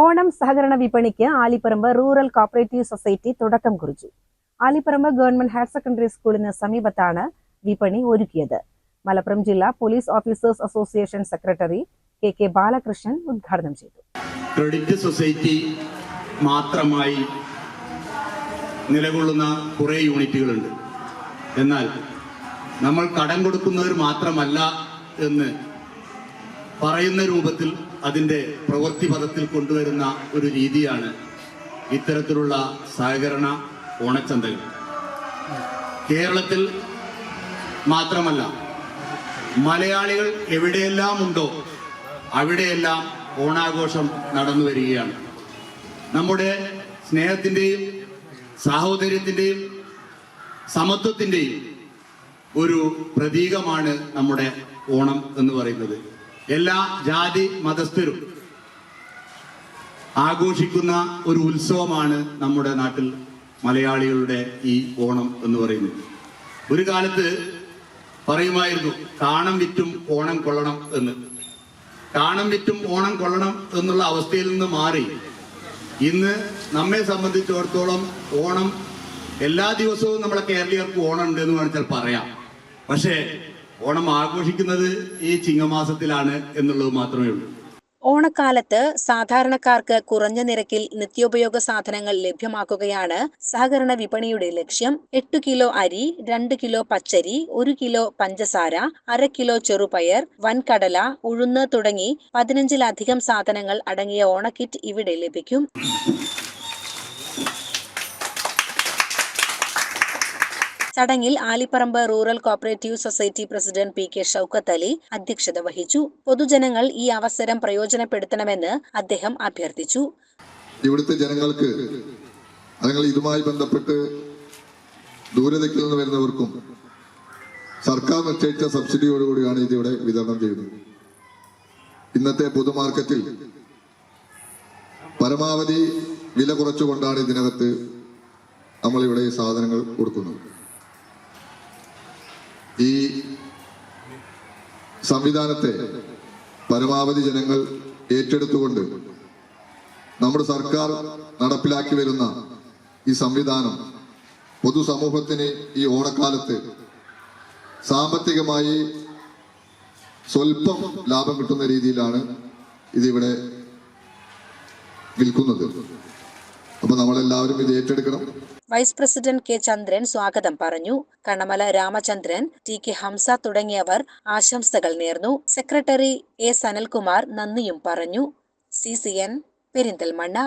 ഓണം സഹകരണ വിപണിക്ക് Alipparamba rural cooperative society തുടക്കം കുറിച്ചു. ആലിപ്പറമ്പ് ഗവൺമെന്റ് ഹയർ സെക്കൻഡറി സ്കൂളിന് സമീപത്താണ് വിപണി ഒരുക്കിയത്. മലപ്പുറം ജില്ലാ police officers association secretary K K Balakrishnan ഉദ്ഘാടനം ചെയ്തു. ക്രെഡിറ്റ് സൊസൈറ്റി മാത്രമായി നിലകൊള്ളുന്ന കുറേ യൂണിറ്റുകളുണ്ട്. എന്നാൽ നമ്മൾ കടം കൊടുക്കുന്നവർ മാത്രമല്ല എന്ന് പറയുന്ന രൂപത്തിൽ അതിന്റെ പ്രവൃത്തി പദത്തിൽ കൊണ്ടുവരുന്ന ഒരു രീതിയാണ് ഇത്തരത്തിലുള്ള സഹകരണ ഓണച്ചന്തകൾ. കേരളത്തിൽ മാത്രമല്ല മലയാളികൾ എവിടെയെല്ലാം ഉണ്ടോ അവിടെയെല്ലാം ഓണാഘോഷം നടന്നു വരികയാണ്. നമ്മുടെ സ്നേഹത്തിന്റെയും സാഹോദര്യത്തിന്റെയും സമത്വത്തിന്റെയും ഒരു പ്രതീകമാണ് നമ്മുടെ ഓണം എന്ന് പറയുന്നത്. എല്ലാ ജാതി മതസ്ഥരും ആഘോഷിക്കുന്ന ഒരു ഉത്സവമാണ് നമ്മുടെ നാട്ടിൽ മലയാളികളുടെ ഈ ഓണം എന്ന് പറയുന്നത്. ഒരു കാലത്ത് പറയുമായിരുന്നു കാണം വിറ്റും ഓണം കൊള്ളണം എന്ന്. കാണം വിറ്റും ഓണം കൊള്ളണം എന്നുള്ള അവസ്ഥയിൽ നിന്ന് മാറി. ഇന്ന് നമ്മെ സംബന്ധിച്ചിടത്തോളം ഓണം എല്ലാ ദിവസവും നമ്മളെ കേരളീയർക്ക് ഓണം ഉണ്ട് എന്ന് വേണമെങ്കിൽ പറയാം. പക്ഷേ ഓണം ആഘോഷിക്കുന്നത് ഈ ചിങ്ങമാസത്തിലാണ് എന്നുള്ളത് മാത്രമേ ഉള്ളൂ. ഓണക്കാലത്ത് സാധാരണക്കാർക്ക് കുറഞ്ഞ നിരക്കിൽ നിത്യോപയോഗ സാധനങ്ങൾ ലഭ്യമാക്കുകയാണ് സഹകരണ വിപണിയുടെ ലക്ഷ്യം. എട്ടു കിലോ അരി രണ്ട് കിലോ പച്ചരി ഒരു കിലോ പഞ്ചസാര അര കിലോ ചെറുപയർ വൻകടല ഉഴുന്ന് തുടങ്ങി പതിനഞ്ചിലധികം സാധനങ്ങൾ അടങ്ങിയ ഓണക്കിറ്റ് ഇവിടെ ലഭിക്കും. ചടങ്ങിൽ Aliparamba rural cooperative society president P K Shoukath Ali അധ്യക്ഷത വഹിച്ചു. പൊതുജനങ്ങൾ ഈ അവസരം പ്രയോജനപ്പെടുത്തണമെന്ന് അദ്ദേഹം അഭ്യർത്ഥിച്ചു. ഇവിടുത്തെ ജനങ്ങൾക്ക് അല്ലെങ്കിൽ ഇതുമായി ബന്ധപ്പെട്ട് ദൂരതയ്ക്ക് നിന്ന് വരുന്നവർക്കും സർക്കാർ നിശ്ചയിച്ച സബ്സിഡിയോടുകൂടിയാണ് ഇതിവിടെ വിതരണം ചെയ്യുന്നത് ഇന്നത്തെ പൊതുമാർക്കറ്റിൽ പരമാവധി വില കുറച്ചുകൊണ്ടാണ് ഇതിനകത്ത് നമ്മളിവിടെ സാധനങ്ങൾ കൊടുക്കുന്നത്. ഈ സംവിധാനത്തെ പരമാവധി ജനങ്ങൾ ഏറ്റെടുത്തുകൊണ്ട് നമ്മുടെ സർക്കാർ നടപ്പിലാക്കി വരുന്ന ഈ സംവിധാനം പൊതുസമൂഹത്തിന് ഈ ഓണക്കാലത്ത് സാമ്പത്തികമായി സ്വല്പം ലാഭം കിട്ടുന്ന രീതിയിലാണ് ഇതിവിടെ വിൽക്കുന്നത്. അപ്പൊ നമ്മളെല്ലാവരും ഇത് ഏറ്റെടുക്കണം. വൈസ് പ്രസിഡന്റ് കെ ചന്ദ്രൻ സ്വാഗതം പറഞ്ഞു. കണമല രാമചന്ദ്രൻ ടി കെ ഹംസ തുടങ്ങിയവർ ആശംസകൾ നേർന്നു. സെക്രട്ടറി എ സനൽകുമാർ നന്ദിയും പറഞ്ഞു. C C N Perinthalmanna.